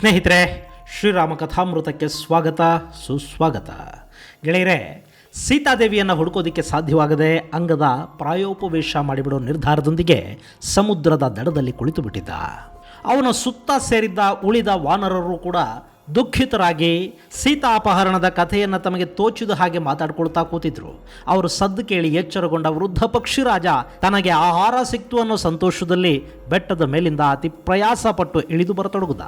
ಸ್ನೇಹಿತರೆ ಶ್ರೀರಾಮ ಕಥಾಮೃತಕ್ಕೆ ಸ್ವಾಗತ, ಸುಸ್ವಾಗತ. ಗೆಳೆಯರೆ, ಸೀತಾದೇವಿಯನ್ನು ಹುಡುಕೋದಕ್ಕೆ ಸಾಧ್ಯವಾಗದೆ ಅಂಗದ ಪ್ರಾಯೋಪವೇಶ ಮಾಡಿಬಿಡೋ ನಿರ್ಧಾರದೊಂದಿಗೆ ಸಮುದ್ರದ ದಡದಲ್ಲಿ ಕುಳಿತು ಬಿಟ್ಟಿದ್ದ ಅವನ ಸುತ್ತ ಸೇರಿದ್ದ ಉಳಿದ ವಾನರರು ಕೂಡ ದುಃಖಿತರಾಗಿ ಸೀತಾ ಅಪಹರಣದ ಕಥೆಯನ್ನು ತಮಗೆ ತೋಚಿದ ಹಾಗೆ ಮಾತಾಡ್ಕೊಳ್ತಾ ಕೂತಿದ್ರು. ಅವರು ಸದ್ದು ಕೇಳಿ ಎಚ್ಚರಗೊಂಡ ವೃದ್ಧ ಪಕ್ಷಿರಾಜ ತನಗೆ ಆಹಾರ ಸಿಕ್ತು ಅನ್ನೋ ಸಂತೋಷದಲ್ಲಿ ಬೆಟ್ಟದ ಮೇಲಿಂದ ಅತಿ ಪ್ರಯಾಸ ಪಟ್ಟು ಇಳಿದು ಬರತೊಡಗುದ.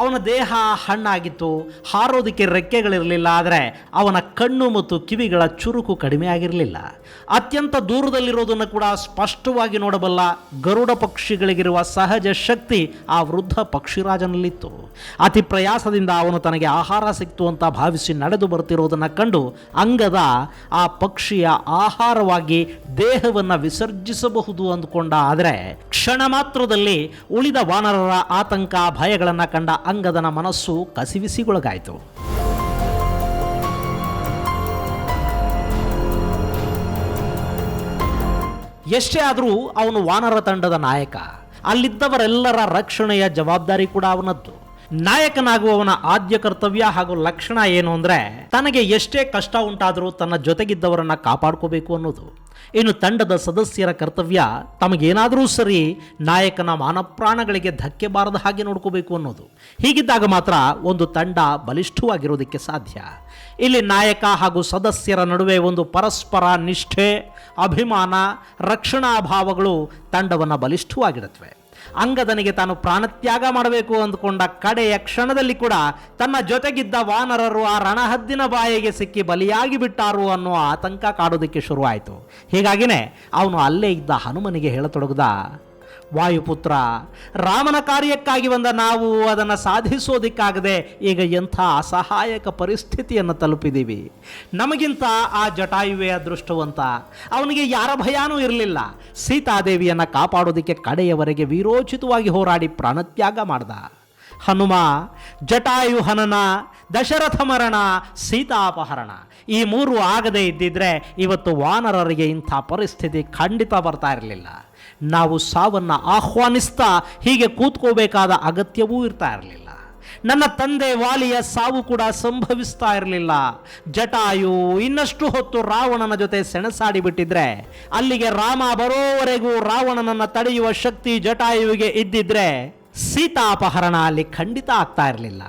ಅವನ ದೇಹ ಹಣ್ಣಾಗಿತ್ತು, ಹಾರೋದಕ್ಕೆ ರೆಕ್ಕೆಗಳಿರಲಿಲ್ಲ, ಆದರೆ ಅವನ ಕಣ್ಣು ಮತ್ತು ಕಿವಿಗಳ ಚುರುಕು ಕಡಿಮೆ ಆಗಿರಲಿಲ್ಲ. ಅತ್ಯಂತ ದೂರದಲ್ಲಿರೋದನ್ನು ಕೂಡ ಸ್ಪಷ್ಟವಾಗಿ ನೋಡಬಲ್ಲ ಗರುಡ ಪಕ್ಷಿಗಳಿಗಿರುವ ಸಹಜ ಶಕ್ತಿ ಆ ವೃದ್ಧ ಪಕ್ಷಿರಾಜನಲ್ಲಿತ್ತು. ಅತಿ ಪ್ರಯಾಸದಿಂದ ಅವನು ತನಗೆ ಆಹಾರ ಸಿಕ್ತು ಅಂತ ಭಾವಿಸಿ ನಡೆದು ಬರ್ತಿರೋದನ್ನು ಕಂಡು ಅಂಗದ ಆ ಪಕ್ಷಿಯ ಆಹಾರವಾಗಿ ದೇಹವನ್ನು ವಿಸರ್ಜಿಸಬಹುದು ಅಂದುಕೊಂಡ, ಆದರೆ ಕ್ಷಣ ಮಾತ್ರದಲ್ಲಿ ಉಳಿದ ವಾನರರ ಆತಂಕ, ಭಯಗಳನ್ನು ಕಂಡ ಅಂಗದನ ಮನಸ್ಸು ಕಸಿವಿಸಿಗೊಳಗಾಯಿತು. ಎಷ್ಟೇ ಆದರೂ ಅವನು ವಾನರ ತಂಡದ ನಾಯಕ. ಅಲ್ಲಿದ್ದವರೆಲ್ಲರ ರಕ್ಷಣೆಯ ಜವಾಬ್ದಾರಿ ಕೂಡ ಅವನದ್ದು. ನಾಯಕನಾಗುವವನ ಆದ್ಯ ಕರ್ತವ್ಯ ಹಾಗೂ ಲಕ್ಷಣ ಏನು ಅಂದರೆ ತನಗೆ ಎಷ್ಟೇ ಕಷ್ಟ ಉಂಟಾದರೂ ತನ್ನ ಜೊತೆಗಿದ್ದವರನ್ನ ಕಾಪಾಡ್ಕೋಬೇಕು ಅನ್ನೋದು. ಇನ್ನು ತಂಡದ ಸದಸ್ಯರ ಕರ್ತವ್ಯ ತಮಗೇನಾದರೂ ಸರಿ ನಾಯಕನ ಮಾನಪ್ರಾಣಗಳಿಗೆ ಧಕ್ಕೆ ಬಾರದ ಹಾಗೆ ನೋಡ್ಕೋಬೇಕು ಅನ್ನೋದು. ಹೀಗಿದ್ದಾಗ ಮಾತ್ರ ಒಂದು ತಂಡ ಬಲಿಷ್ಠವಾಗಿರೋದಕ್ಕೆ ಸಾಧ್ಯ. ಇಲ್ಲಿ ನಾಯಕ ಹಾಗೂ ಸದಸ್ಯರ ನಡುವೆ ಒಂದು ಪರಸ್ಪರ ನಿಷ್ಠೆ, ಅಭಿಮಾನ, ರಕ್ಷಣಾ ಭಾವಗಳು ತಂಡವನ್ನು ಬಲಿಷ್ಠವಾಗಿಡುತ್ತವೆ ಅಂಗದನಿಗೆ ತಾನು ಪ್ರಾಣತ್ಯಾಗ ಮಾಡಬೇಕು ಅಂದುಕೊಂಡ ಕಡೆಯ ಕ್ಷಣದಲ್ಲಿ ಕೂಡ ತನ್ನ ಜೊತೆಗಿದ್ದ ವಾನರರು ಆ ರಣಹದ್ದಿನ ಬಾಯಿಗೆ ಸಿಕ್ಕಿ ಬಲಿಯಾಗಿ ಬಿಟ್ಟಾರು ಅನ್ನುವ ಆತಂಕ ಕಾಡೋದಕ್ಕೆ ಶುರುವಾಯಿತು. ಹೀಗಾಗಿನೇ ಅವನು ಅಲ್ಲೇ ಇದ್ದ ಹನುಮನಿಗೆ ಹೇಳತೊಡಗದ ವಾಯುಪುತ್ರ, ರಾಮನ ಕಾರ್ಯಕ್ಕಾಗಿ ಬಂದ ನಾವು ಅದನ್ನು ಸಾಧಿಸೋದಕ್ಕಾಗದೆ ಈಗ ಎಂಥ ಅಸಹಾಯಕ ಪರಿಸ್ಥಿತಿಯನ್ನು ತಲುಪಿದ್ದೀವಿ. ನಮಗಿಂತ ಆ ಜಟಾಯುವೆ ಅದೃಷ್ಟವಂತ. ಅವನಿಗೆ ಯಾರ ಭಯಾನೂ ಇರಲಿಲ್ಲ. ಸೀತಾದೇವಿಯನ್ನು ಕಾಪಾಡೋದಕ್ಕೆ ಕಡೆಯವರೆಗೆ ವೀರೋಚಿತವಾಗಿ ಹೋರಾಡಿ ಪ್ರಾಣತ್ಯಾಗ ಮಾಡ್ದ. ಹನುಮ, ಜಟಾಯು ಹನನ, ದಶರಥ ಮರಣ, ಸೀತಾಪಹರಣ. ಈ ಮೂರು ಆಗದೇ ಇದ್ದಿದ್ರೆ ಇವತ್ತು ವಾನರರಿಗೆ ಇಂಥ ಪರಿಸ್ಥಿತಿ ಖಂಡಿತ ಬರ್ತಾ ಇರಲಿಲ್ಲ. ನಾವು ಸಾವನ್ನು ಆಹ್ವಾನಿಸ್ತಾ ಹೀಗೆ ಕೂತ್ಕೋಬೇಕಾದ ಅಗತ್ಯವೂ ಇರ್ತಾ ಇರಲಿಲ್ಲ. ನನ್ನ ತಂದೆ ವಾಲಿಯ ಸಾವು ಕೂಡ ಸಂಭವಿಸ್ತಾ ಇರಲಿಲ್ಲ. ಜಟಾಯು ಇನ್ನಷ್ಟು ಹೊತ್ತು ರಾವಣನ ಜೊತೆ ಸೆಣಸಾಡಿ ಬಿಟ್ಟಿದ್ರೆ, ಅಲ್ಲಿಗೆ ರಾಮ ಬರೋವರೆಗೂ ರಾವಣನನ್ನು ತಡೆಯುವ ಶಕ್ತಿ ಜಟಾಯುವಿಗೆ ಇದ್ದಿದ್ರೆ ಸೀತಾಪಹರಣ ಅಲ್ಲಿ ಖಂಡಿತ ಆಗ್ತಾ ಇರಲಿಲ್ಲ.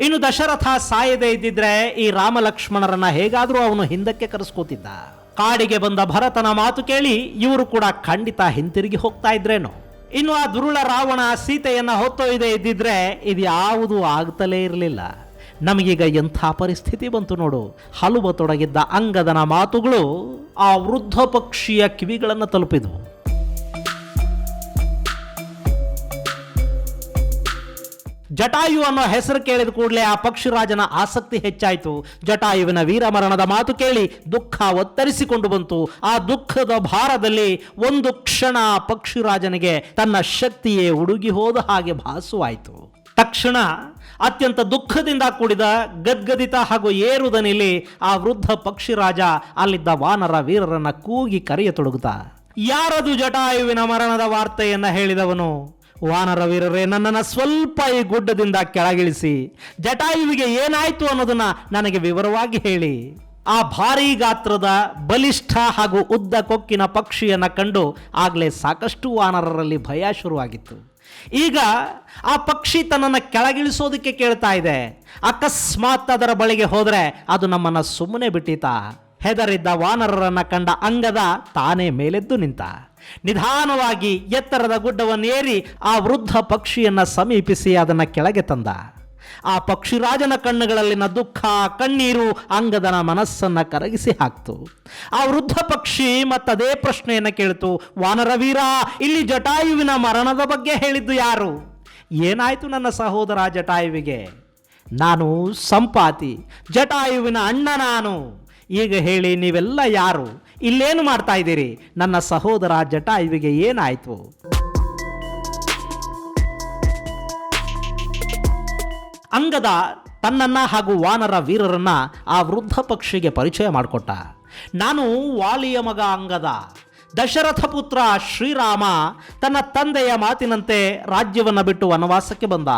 ಇನ್ನು ದಶರಥ ಸಾಯದೇ ಇದ್ದಿದ್ರೆ ಈ ರಾಮ ಲಕ್ಷ್ಮಣರನ್ನ ಹೇಗಾದರೂ ಅವನು ಹಿಂದಕ್ಕೆ ಕರೆಸ್ಕೋತಿದ್ದ. ಕಾಡಿಗೆ ಬಂದ ಭರತನ ಮಾತು ಕೇಳಿ ಇವರು ಕೂಡ ಖಂಡಿತ ಹಿಂತಿರುಗಿ ಹೋಗ್ತಾ ಇದ್ರೇನೋ. ಇನ್ನು ಆ ದುರುಳ ರಾವಣ ಸೀತೆಯನ್ನ ಹೊತ್ತೊಯ್ದೇ ಇದ್ದಿದ್ರೆ ಇದು ಯಾವುದೂ ಆಗ್ತಲೇ ಇರಲಿಲ್ಲ. ನಮಗೀಗ ಎಂಥ ಪರಿಸ್ಥಿತಿ ಬಂತು ನೋಡು. ಹಲುವ ತೊಡಗಿದ್ದ ಅಂಗದನ ಮಾತುಗಳು ಆ ವೃದ್ಧ ಪಕ್ಷಿಯ ಕಿವಿಗಳನ್ನು ತಲುಪಿದವು. ಜಟಾಯು ಅನ್ನೋ ಹೆಸರು ಕೇಳಿದ ಕೂಡಲೇ ಆ ಪಕ್ಷಿರಾಜನ ಆಸಕ್ತಿ ಹೆಚ್ಚಾಯಿತು. ಜಟಾಯುವಿನ ವೀರಮರಣದ ಮಾತು ಕೇಳಿ ದುಃಖ ಒತ್ತರಿಸಿಕೊಂಡು ಬಂತು. ಆ ದುಃಖದ ಭಾರದಲ್ಲಿ ಒಂದು ಕ್ಷಣ ಪಕ್ಷಿರಾಜನಿಗೆ ತನ್ನ ಶಕ್ತಿಯೇ ಉಡುಗಿ ಹೋದ ಹಾಗೆ ಭಾಸುವಾಯಿತು. ತಕ್ಷಣ ಅತ್ಯಂತ ದುಃಖದಿಂದ ಕೂಡಿದ ಗದ್ಗದಿತ ಹಾಗೂ ಏರುದನಿಲಿ ಆ ವೃದ್ಧ ಪಕ್ಷಿರಾಜ ಅಲ್ಲಿದ್ದ ವಾನರ ವೀರರನ್ನ ಕೂಗಿ ಕರೆಯತೊಡಗುತ್ತಾ. ಯಾರದು ಜಟಾಯುವಿನ ಮರಣದ ವಾರ್ತೆಯನ್ನ ಹೇಳಿದವನು? ವಾನರ ವೀರರೇ, ನನ್ನನ್ನು ಸ್ವಲ್ಪ ಈ ಗುಡ್ಡದಿಂದ ಕೆಳಗಿಳಿಸಿ, ಜಟಾಯುವಿಗೆ ಏನಾಯಿತು ಅನ್ನೋದನ್ನು ನನಗೆ ವಿವರವಾಗಿ ಹೇಳಿ. ಆ ಭಾರೀ ಗಾತ್ರದ ಬಲಿಷ್ಠ ಹಾಗೂ ಉದ್ದ ಕೊಕ್ಕಿನ ಪಕ್ಷಿಯನ್ನು ಕಂಡು ಆಗಲೇ ಸಾಕಷ್ಟು ವಾನರರಲ್ಲಿ ಭಯ ಶುರುವಾಗಿತ್ತು. ಈಗ ಆ ಪಕ್ಷಿ ತನ್ನನ್ನು ಕೆಳಗಿಳಿಸೋದಕ್ಕೆ ಕೇಳ್ತಾ ಇದೆ. ಅಕಸ್ಮಾತ್ ಅದರ ಬಳಿಗೆ ಹೋದರೆ ಅದು ನಮ್ಮನ್ನು ಸುಮ್ಮನೆ ಬಿಟ್ಟಿತಾ ಹೆದರಿದ್ದ ವಾನರರನ್ನು ಕಂಡ ಅಂಗದ ತಾನೇ ಮೇಲೆದ್ದು ನಿಂತ. ನಿಧಾನವಾಗಿ ಎತ್ತರದ ಗುಡ್ಡವನ್ನೇರಿ ಆ ವೃದ್ಧ ಪಕ್ಷಿಯನ್ನು ಸಮೀಪಿಸಿ ಅದನ್ನು ಕೆಳಗೆ ತಂದ. ಆ ಪಕ್ಷಿರಾಜನ ಕಣ್ಣುಗಳಲ್ಲಿನ ದುಃಖ, ಕಣ್ಣೀರು ಅಂಗದನ ಮನಸ್ಸನ್ನು ಕರಗಿಸಿ ಹಾಕ್ತು. ಆ ವೃದ್ಧ ಪಕ್ಷಿ ಮತ್ತದೇ ಪ್ರಶ್ನೆಯನ್ನು ಕೇಳಿತು. ವಾನರವೀರ ಇಲ್ಲಿ ಜಟಾಯುವಿನ ಮರಣದ ಬಗ್ಗೆ ಹೇಳಿದ್ದು ಯಾರು? ಏನಾಯಿತು ನನ್ನ ಸಹೋದರ ಜಟಾಯುವಿಗೆ? ನಾನು ಸಂಪಾತಿ, ಜಟಾಯುವಿನ ಅಣ್ಣ ನಾನು. ಈಗ ಹೇಳಿ, ನೀವೆಲ್ಲ ಯಾರು? ಇಲ್ಲೇನು ಮಾಡ್ತಾ ಇದ್ದೀರಿ? ನನ್ನ ಸಹೋದರ ಜಟಾಯುವಿಗೆ ಏನಾಯಿತು? ಅಂಗದ ತನ್ನನ್ನ ಹಾಗೂ ವಾನರ ವೀರರನ್ನ ಆ ವೃದ್ಧ ಪಕ್ಷಿಗೆ ಪರಿಚಯ ಮಾಡಿಕೊಟ್ಟ. ನಾನು ವಾಲಿಯ ಮಗ ಅಂಗದ. ದಶರಥ ಪುತ್ರ ಶ್ರೀರಾಮ ತನ್ನ ತಂದೆಯ ಮಾತಿನಂತೆ ರಾಜ್ಯವನ್ನು ಬಿಟ್ಟು ವನವಾಸಕ್ಕೆ ಬಂದ.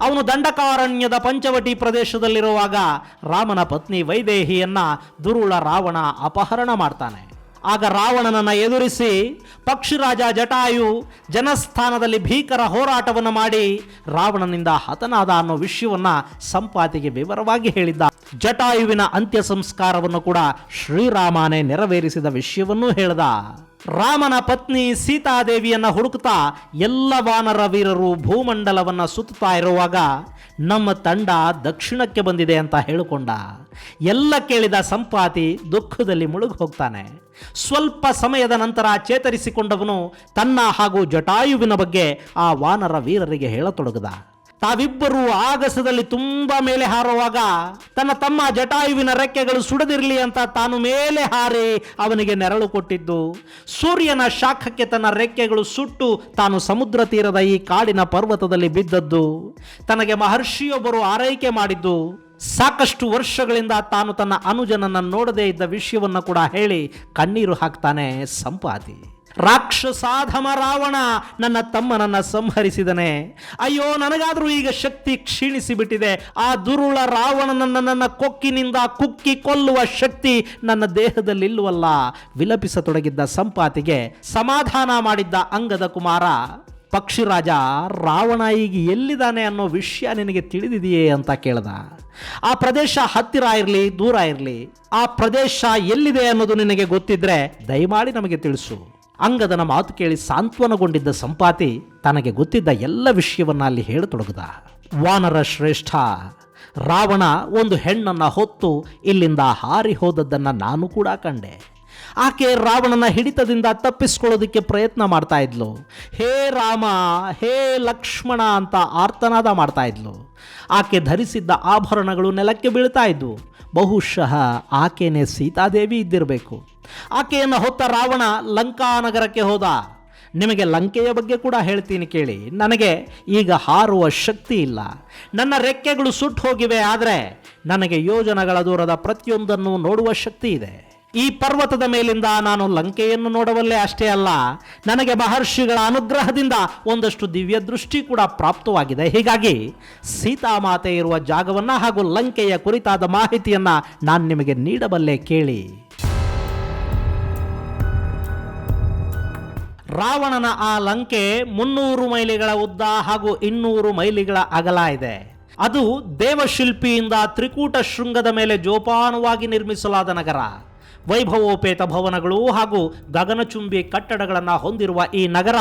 ಅವನು ದಂಡಕಾರಣ್ಯದ ಪಂಚವಟಿ ಪ್ರದೇಶದಲ್ಲಿರುವಾಗ ರಾಮನ ಪತ್ನಿ ವೈದೇಹಿಯನ್ನ ದುರುಳ ರಾವಣ ಅಪಹರಣ ಮಾಡ್ತಾನೆ. ಆಗ ರಾವಣನನ್ನ ಎದುರಿಸಿ ಪಕ್ಷಿರಾಜ ಜಟಾಯು ಜನಸ್ಥಾನದಲ್ಲಿ ಭೀಕರ ಹೋರಾಟವನ್ನು ಮಾಡಿ ರಾವಣನಿಂದ ಹತನಾದ ಅನ್ನೋ ವಿಷಯವನ್ನು ಸಂಪಾತಿಗೆ ವಿವರವಾಗಿ ಹೇಳಿದ್ದ. ಜಟಾಯುವಿನ ಅಂತ್ಯ ಸಂಸ್ಕಾರವನ್ನು ಕೂಡ ಶ್ರೀರಾಮನೇ ನೆರವೇರಿಸಿದ ವಿಷಯವನ್ನೂ ಹೇಳ್ದ. ರಾಮನ ಪತ್ನಿ ಸೀತಾದೇವಿಯನ್ನು ಹುಡುಕ್ತಾ ಎಲ್ಲ ವಾನರ ವೀರರು ಭೂಮಂಡಲವನ್ನ ಸುತ್ತಾ ಇರುವಾಗ ನಮ್ಮ ತಂಡ ದಕ್ಷಿಣಕ್ಕೆ ಬಂದಿದೆ ಅಂತ ಹೇಳಿಕೊಂಡ. ಎಲ್ಲ ಕೇಳಿದ ಸಂಪಾತಿ ದುಃಖದಲ್ಲಿ ಮುಳುಗಿ ಹೋಗ್ತಾನೆ ಸ್ವಲ್ಪ ಸಮಯದ ನಂತರ ಚೇತರಿಸಿಕೊಂಡವನು ತನ್ನ ಹಾಗೂ ಜಟಾಯುವಿನ ಬಗ್ಗೆ ಆ ವಾನರ ವೀರರಿಗೆ ಹೇಳತೊಡಗದ. ತಾವಿಬ್ಬರು ಆಗಸದಲ್ಲಿ ತುಂಬಾ ಮೇಲೆ ಹಾರುವಾಗ ತನ್ನ ತಮ್ಮ ಜಟಾಯುವಿನ ರೆಕ್ಕೆಗಳು ಸುಡದಿರಲಿ ಅಂತ ತಾನು ಮೇಲೆ ಹಾರಿ ಅವನಿಗೆ ನೆರಳು ಕೊಟ್ಟಿದ್ದು. ಸೂರ್ಯನ ಶಾಖಕ್ಕೆ ತನ್ನ ರೆಕ್ಕೆಗಳು ಸುಟ್ಟು ತಾನು ಸಮುದ್ರ ತೀರದ ಈ ಕಾಡಿನ ಪರ್ವತದಲ್ಲಿ ಬಿದ್ದದ್ದು. ತನಗೆ ಮಹರ್ಷಿಯೊಬ್ಬರು ಆರೈಕೆ ಮಾಡಿದ್ದು, ಸಾಕಷ್ಟು ವರ್ಷಗಳಿಂದ ತಾನು ತನ್ನ ಅನುಜನನ್ನು ನೋಡದೇ ಇದ್ದ ವಿಷಯವನ್ನು ಕೂಡ ಹೇಳಿ ಕಣ್ಣೀರು ಹಾಕ್ತಾನೆ ಸಂಪಾತಿ. ರಾಕ್ಷಸಾಧಮ ರಾವಣ ನನ್ನ ತಮ್ಮನನ್ನು ಸಂಹರಿಸಿದನೆ. ಅಯ್ಯೋ, ನನಗಾದರೂ ಈಗ ಶಕ್ತಿ ಕ್ಷೀಣಿಸಿ ಬಿಟ್ಟಿದೆ ಆ ದುರುಳ ರಾವಣನನ್ನ ನನ್ನ ಕೊಕ್ಕಿನಿಂದ ಕುಕ್ಕಿ ಕೊಲ್ಲುವ ಶಕ್ತಿ ನನ್ನ ದೇಹದಲ್ಲಿಲ್ಲವಲ್ಲ ವಿಲಪಿಸತೊಡಗಿದ್ದ ಸಂಪಾತಿಗೆ ಸಮಾಧಾನ ಮಾಡಿದ್ದ ಅಂಗದ ಕುಮಾರ, ಪಕ್ಷಿರಾಜ, ರಾವಣ ಈಗ ಎಲ್ಲಿದ್ದಾನೆ ಅನ್ನೋ ವಿಷಯ ನಿನಗೆ ತಿಳಿದಿದೆಯೇ ಅಂತ ಕೇಳ್ದ. ಆ ಪ್ರದೇಶ ಹತ್ತಿರ ಇರಲಿ, ದೂರ ಇರಲಿ. ಆ ಪ್ರದೇಶ ಎಲ್ಲಿದೆ ಅನ್ನೋದು ನಿನಗೆ ಗೊತ್ತಿದ್ರೆ ದಯಮಾಡಿ ನಮಗೆ ತಿಳಿಸು. ಅಂಗದನ ಮಾತು ಕೇಳಿ ಸಾಂತ್ವನಗೊಂಡಿದ್ದ ಸಂಪಾತಿ ತನಗೆ ಗೊತ್ತಿದ್ದ ಎಲ್ಲ ವಿಷಯವನ್ನ ಅಲ್ಲಿ ಹೇಳತೊಡಗದ. ವಾನರ ಶ್ರೇಷ್ಠ, ರಾವಣ ಒಂದು ಹೆಣ್ಣನ್ನು ಹೊತ್ತು ಇಲ್ಲಿಂದ ಹಾರಿ ಹೋದದ್ದನ್ನು ನಾನು ಕೂಡ ಕಂಡೆ. ಆಕೆ ರಾವಣನ ಹಿಡಿತದಿಂದ ತಪ್ಪಿಸ್ಕೊಳ್ಳೋದಕ್ಕೆ ಪ್ರಯತ್ನ ಮಾಡ್ತಾ ಇದ್ಲು. ಹೇ ರಾಮ, ಹೇ ಲಕ್ಷ್ಮಣ ಅಂತ ಆರ್ತನಾದ ಮಾಡ್ತಾ ಇದ್ಲು. ಆಕೆ ಧರಿಸಿದ್ದ ಆಭರಣಗಳು ನೆಲಕ್ಕೆ ಬೀಳ್ತಾ ಇದ್ವು. ಬಹುಶಃ ಆಕೆಯೇ ಸೀತಾದೇವಿ ಇದ್ದಿರಬೇಕು. ಆಕೆಯನ್ನು ಹೊತ್ತ ರಾವಣ ಲಂಕಾನಗರಕ್ಕೆ ಹೋದ. ನಿಮಗೆ ಲಂಕೆಯ ಬಗ್ಗೆ ಕೂಡ ಹೇಳ್ತೀನಿ ಕೇಳಿ. ನನಗೆ ಈಗ ಹಾರುವ ಶಕ್ತಿ ಇಲ್ಲ. ನನ್ನ ರೆಕ್ಕೆಗಳು ಸುಟ್ಟು ಹೋಗಿವೆ, ಆದರೆ ನನಗೆ ಯೋಜನೆಗಳ ದೂರದ ಪ್ರತಿಯೊಂದನ್ನು ನೋಡುವ ಶಕ್ತಿ ಇದೆ. ಈ ಪರ್ವತದ ಮೇಲಿಂದ ನಾನು ಲಂಕೆಯನ್ನು ನೋಡಬಲ್ಲೆ ಅಷ್ಟೇ ಅಲ್ಲ, ನನಗೆ ಮಹರ್ಷಿಗಳ ಅನುಗ್ರಹದಿಂದ ಒಂದಷ್ಟು ದಿವ್ಯ ದೃಷ್ಟಿ ಕೂಡ ಪ್ರಾಪ್ತವಾಗಿದೆ. ಹೀಗಾಗಿ ಸೀತಾಮಾತೆ ಇರುವ ಜಾಗವನ್ನು ಹಾಗೂ ಲಂಕೆಯ ಕುರಿತಾದ ಮಾಹಿತಿಯನ್ನು ನಾನು ನಿಮಗೆ ನೀಡಬಲ್ಲೆ ಕೇಳಿ. ರಾವಣನ ಆ ಲಂಕೆ ಮುನ್ನೂರು ಮೈಲಿಗಳ ಉದ್ದ ಹಾಗೂ ಇನ್ನೂರು ಮೈಲಿಗಳ ಅಗಲ ಇದೆ. ಅದು ದೇವಶಿಲ್ಪಿಯಿಂದ ತ್ರಿಕೂಟ ಶೃಂಗದ ಮೇಲೆ ಜೋಪಾನವಾಗಿ ನಿರ್ಮಿಸಲಾದ ನಗರ. ವೈಭವೋಪೇತ ಭವನಗಳು ಹಾಗೂ ಗಗನಚುಂಬಿ ಕಟ್ಟಡಗಳನ್ನು ಹೊಂದಿರುವ ಈ ನಗರ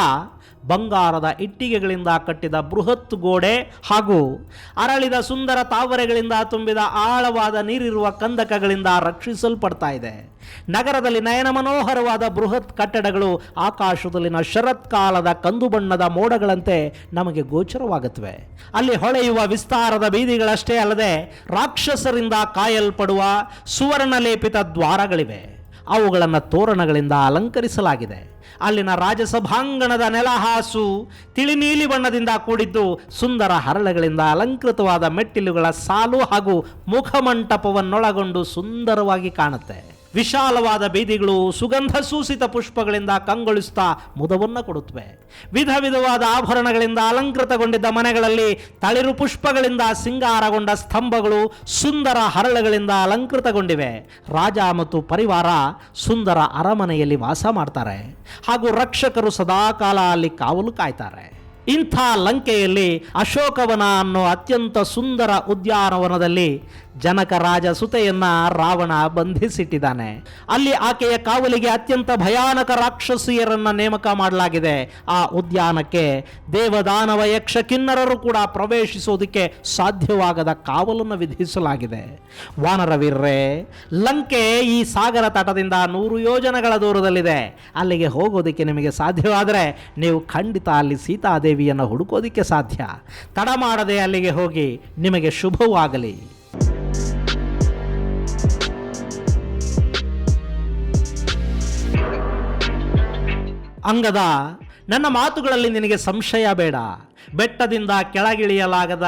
ಬಂಗಾರದ ಇಟ್ಟಿಗೆಗಳಿಂದ ಕಟ್ಟಿದ ಬೃಹತ್ ಗೋಡೆ ಹಾಗೂ ಅರಳಿದ ಸುಂದರ ತಾವರೆಗಳಿಂದ ತುಂಬಿದ ಆಳವಾದ ನೀರಿರುವ ಕಂದಕಗಳಿಂದ ರಕ್ಷಿಸಲ್ಪಡ್ತಾ ಇದೆ. ನಗರದಲ್ಲಿ ನಯನ ಮನೋಹರವಾದ ಬೃಹತ್ ಕಟ್ಟಡಗಳು ಆಕಾಶದಲ್ಲಿನ ಶರತ್ಕಾಲದ ಕಂದು ಬಣ್ಣದ ಮೋಡಗಳಂತೆ ನಮಗೆ ಗೋಚರವಾಗುತ್ತವೆ. ಅಲ್ಲಿ ಹೊಳೆಯುವ ವಿಸ್ತಾರದ ಬೀದಿಗಳಷ್ಟೇ ಅಲ್ಲದೆ ರಾಕ್ಷಸರಿಂದ ಕಾಯಲ್ಪಡುವ ಸುವರ್ಣಲೇಪಿತ ದ್ವಾರಗಳಿವೆ. ಅವುಗಳನ್ನು ತೋರಣಗಳಿಂದ ಅಲಂಕರಿಸಲಾಗಿದೆ. ಅಲ್ಲಿನ ರಾಜಸಭಾಂಗಣದ ನೆಲಹಾಸು ತಿಳಿನೀಲಿ ಬಣ್ಣದಿಂದ ಕೂಡಿದ್ದು ಸುಂದರ ಹರಳೆಗಳಿಂದ ಅಲಂಕೃತವಾದ ಮೆಟ್ಟಿಲುಗಳ ಸಾಲು ಹಾಗೂ ಮುಖಮಂಟಪವನ್ನೊಳಗೊಂಡು ಸುಂದರವಾಗಿ ಕಾಣುತ್ತೆ. ವಿಶಾಲವಾದ ಬೀದಿಗಳು ಸುಗಂಧ ಸೂಸಿತ ಪುಷ್ಪಗಳಿಂದ ಕಂಗೊಳಿಸುತ್ತಾ ಮುದವನ್ನು ಕೊಡುತ್ತವೆ. ವಿಧ ವಿಧವಾದ ಆಭರಣಗಳಿಂದ ಅಲಂಕೃತಗೊಂಡಿದ್ದ ಮನೆಗಳಲ್ಲಿ ತಳಿರು ಪುಷ್ಪಗಳಿಂದ ಸಿಂಗಾರಗೊಂಡ ಸ್ತಂಭಗಳು ಸುಂದರ ಹರಳುಗಳಿಂದ ಅಲಂಕೃತಗೊಂಡಿವೆ. ರಾಜ ಮತ್ತು ಪರಿವಾರ ಸುಂದರ ಅರಮನೆಯಲ್ಲಿ ವಾಸ ಮಾಡ್ತಾರೆ. ಹಾಗೂ ರಕ್ಷಕರು ಸದಾಕಾಲ ಅಲ್ಲಿ ಕಾವಲು ಕಾಯ್ತಾರೆ. ಇಂಥ ಲಂಕೆಯಲ್ಲಿ ಅಶೋಕವನ ಅನ್ನೋ ಅತ್ಯಂತ ಸುಂದರ ಉದ್ಯಾನವನದಲ್ಲಿ ಜನಕ ರಾಜ ಸುತೆಯನ್ನ ರಾವಣ ಬಂಧಿಸಿಟ್ಟಿದ್ದಾನೆ. ಅಲ್ಲಿ ಆಕೆಯ ಕಾವಲಿಗೆ ಅತ್ಯಂತ ಭಯಾನಕ ರಾಕ್ಷಸಿಯರನ್ನ ನೇಮಕ ಮಾಡಲಾಗಿದೆ. ಆ ಉದ್ಯಾನಕ್ಕೆ ದೇವದಾನವ ಯಕ್ಷ ಕಿನ್ನರರು ಕೂಡ ಪ್ರವೇಶಿಸೋದಕ್ಕೆ ಸಾಧ್ಯವಾಗದ ಕಾವಲನ್ನು ವಿಧಿಸಲಾಗಿದೆ. ವಾನರ ವೀರ್ರೆ, ಲಂಕೆ ಈ ಸಾಗರ ತಟದಿಂದ ನೂರು ಯೋಜನೆಗಳ ದೂರದಲ್ಲಿದೆ. ಅಲ್ಲಿಗೆ ಹೋಗೋದಕ್ಕೆ ನಿಮಗೆ ಸಾಧ್ಯವಾದರೆ ನೀವು ಖಂಡಿತ ಅಲ್ಲಿ ಸೀತಾದೇವಿಯನ್ನು ಹುಡುಕೋದಕ್ಕೆ ಸಾಧ್ಯ. ತಡ ಮಾಡದೆ ಅಲ್ಲಿಗೆ ಹೋಗಿ ನಿಮಗೆ ಶುಭವಾಗಲಿ. ಅಂಗದ, ನನ್ನ ಮಾತುಗಳಲ್ಲಿ ನಿನಗೆ ಸಂಶಯ ಬೇಡ. ಬೆಟ್ಟದಿಂದ ಕೆಳಗಿಳಿಯಲಾಗದ,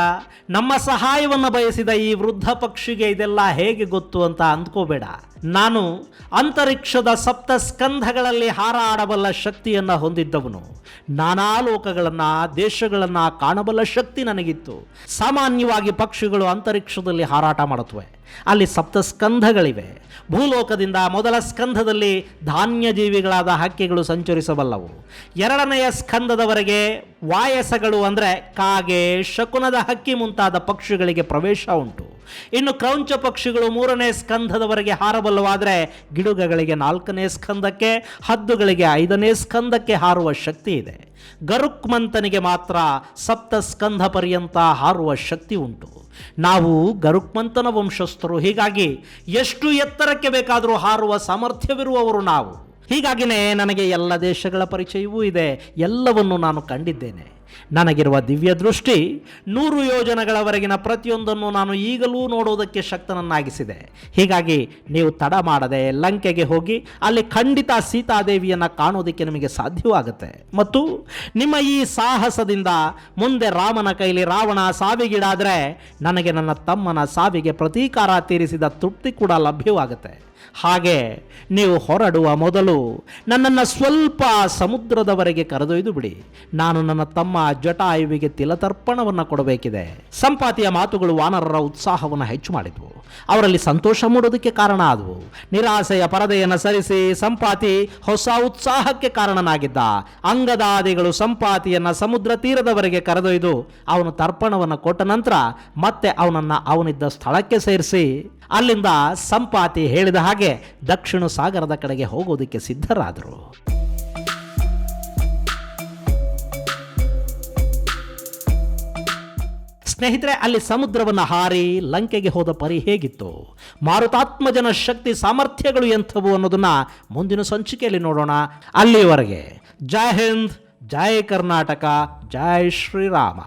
ನಮ್ಮ ಸಹಾಯವನ್ನು ಬಯಸಿದ ಈ ವೃದ್ಧ ಪಕ್ಷಿಗೆ ಇದೆಲ್ಲ ಹೇಗೆ ಗೊತ್ತು ಅಂತ ಅಂದ್ಕೋಬೇಡ. ನಾನು ಅಂತರಿಕ್ಷದ ಸಪ್ತ ಸ್ಕಂಧಗಳಲ್ಲಿ ಹಾರಾಡಬಲ್ಲ ಶಕ್ತಿಯನ್ನು ಹೊಂದಿದ್ದವನು. ನಾನಾ ಲೋಕಗಳನ್ನು, ದೇಶಗಳನ್ನು ಕಾಣಬಲ್ಲ ಶಕ್ತಿ ನನಗಿತ್ತು. ಸಾಮಾನ್ಯವಾಗಿ ಪಕ್ಷಿಗಳು ಅಂತರಿಕ್ಷದಲ್ಲಿ ಹಾರಾಟ ಮಾಡುತ್ತವೆ. ಅಲ್ಲಿ ಸಪ್ತ ಸ್ಕಂಧಗಳಿವೆ ಭೂಲೋಕದಿಂದ ಮೊದಲ ಸ್ಕಂಧದಲ್ಲಿ ಧಾನ್ಯ ಜೀವಿಗಳಾದ ಹಕ್ಕಿಗಳು ಸಂಚರಿಸಬಲ್ಲವು. ಎರಡನೆಯ ಸ್ಕಂಧದವರೆಗೆ ವಾಯಸಗಳು ಅಂದರೆ ಕಾಗೆ, ಶಕುನದ ಹಕ್ಕಿ ಮುಂತಾದ ಪಕ್ಷಿಗಳಿಗೆ ಪ್ರವೇಶ ಉಂಟು. ಇನ್ನು ಕ್ರೌಂಚ ಪಕ್ಷಿಗಳು ಮೂರನೇ ಸ್ಕಂಧದವರೆಗೆ ಹಾರಬಲ್ಲವಾದರೆ ಗಿಡುಗಗಳಿಗೆ ನಾಲ್ಕನೇ ಸ್ಕಂದಕ್ಕೆ ಹದ್ದುಗಳಿಗೆ ಐದನೇ ಸ್ಕಂದಕ್ಕೆ ಹಾರುವ ಶಕ್ತಿ ಇದೆ. ಗರುಕ್ಮಂತನಿಗೆ ಮಾತ್ರ ಸಪ್ತ ಸ್ಕಂಧ ಪರ್ಯಂತ ಹಾರುವ ಶಕ್ತಿ ಉಂಟು. ನಾವು ಗರುಕ್ಮಂತನ ವಂಶಸ್ಥರು. ಹೀಗಾಗಿ ಎಷ್ಟು ಎತ್ತರಕ್ಕೆ ಬೇಕಾದರೂ ಹಾರುವ ಸಾಮರ್ಥ್ಯವಿರುವವರು ನಾವು. ಹೀಗಾಗಿನೇ ನನಗೆ ಎಲ್ಲ ದೇಶಗಳ ಪರಿಚಯವೂ ಇದೆ. ಎಲ್ಲವನ್ನು ನಾನು ಕಂಡಿದ್ದೇನೆ. ನನಗಿರುವ ದಿವ್ಯ ದೃಷ್ಟಿ ನೂರು ಯೋಜನೆಗಳವರೆಗಿನ ಪ್ರತಿಯೊಂದನ್ನು ನಾನು ಈಗಲೂ ನೋಡುವುದಕ್ಕೆ ಶಕ್ತನನ್ನಾಗಿಸಿದೆ. ಹೀಗಾಗಿ ನೀವು ತಡ ಮಾಡದೆ ಲಂಕೆಗೆ ಹೋಗಿ ಅಲ್ಲಿ ಖಂಡಿತ ಸೀತಾದೇವಿಯನ್ನು ಕಾಣೋದಕ್ಕೆ ನಿಮಗೆ ಸಾಧ್ಯವಾಗುತ್ತೆ. ಮತ್ತು ನಿಮ್ಮ ಈ ಸಾಹಸದಿಂದ ಮುಂದೆ ರಾಮನ ಕೈಲಿ ರಾವಣ ಸಾವಿಗೀಡಾದರೆ ನನಗೆ ನನ್ನ ತಮ್ಮನ ಸಾವಿಗೆ ಪ್ರತೀಕಾರ ತೀರಿಸಿದ ತೃಪ್ತಿ ಕೂಡ ಲಭ್ಯವಾಗುತ್ತೆ. ಹಾಗೆ ನೀವು ಹೊರಡುವ ಮೊದಲು ನನ್ನನ್ನು ಸ್ವಲ್ಪ ಸಮುದ್ರದವರೆಗೆ ಕರೆದೊಯ್ದು ಬಿಡಿ. ನಾನು ನನ್ನ ತಮ್ಮ ಜಟಾಯುವಿಗೆ ತಿಲತರ್ಪಣವನ್ನು ಕೊಡಬೇಕಿದೆ. ಸಂಪಾತಿಯ ಮಾತುಗಳು ವಾನರರ ಉತ್ಸಾಹವನ್ನು ಹೆಚ್ಚು ಮಾಡಿದ್ವು. ಅವರಲ್ಲಿ ಸಂತೋಷ ಮೂಡೋದಕ್ಕೆ ಕಾರಣ ಆದವು ನಿರಾಸೆಯ ಪರದೆಯನ್ನು ಸರಿಸಿ ಸಂಪಾತಿ ಹೊಸ ಉತ್ಸಾಹಕ್ಕೆ ಕಾರಣನಾಗಿದ್ದ. ಅಂಗದಾದಿಗಳು ಸಂಪಾತಿಯನ್ನು ಸಮುದ್ರ ತೀರದವರೆಗೆ ಕರೆದೊಯ್ದು ಅವನು ತರ್ಪಣವನ್ನು ಕೊಟ್ಟ ನಂತರ ಮತ್ತೆ ಅವನನ್ನು ಅವನಿದ್ದ ಸ್ಥಳಕ್ಕೆ ಸೇರಿಸಿ ಅಲ್ಲಿಂದ ಸಂಪಾತಿ ಹೇಳಿದ ಹಾಗೆ ದಕ್ಷಿಣ ಸಾಗರದ ಕಡೆಗೆ ಹೋಗೋದಕ್ಕೆ ಸಿದ್ಧರಾದರು. ಸ್ನೇಹಿತರೆ, ಅಲ್ಲಿ ಸಮುದ್ರವನ್ನು ಹಾರಿ ಲಂಕೆಗೆ ಹೋದ ಪರಿ ಹೇಗಿತ್ತು? ಮಾರುತಾತ್ಮಜನ ಶಕ್ತಿ ಸಾಮರ್ಥ್ಯಗಳು ಎಂಥವು ಅನ್ನೋದನ್ನ ಮುಂದಿನ ಸಂಚಿಕೆಯಲ್ಲಿ ನೋಡೋಣ. ಅಲ್ಲಿಯವರೆಗೆ ಜೈ ಹಿಂದ್, ಜೈ ಕರ್ನಾಟಕ, ಜೈ ಶ್ರೀರಾಮ.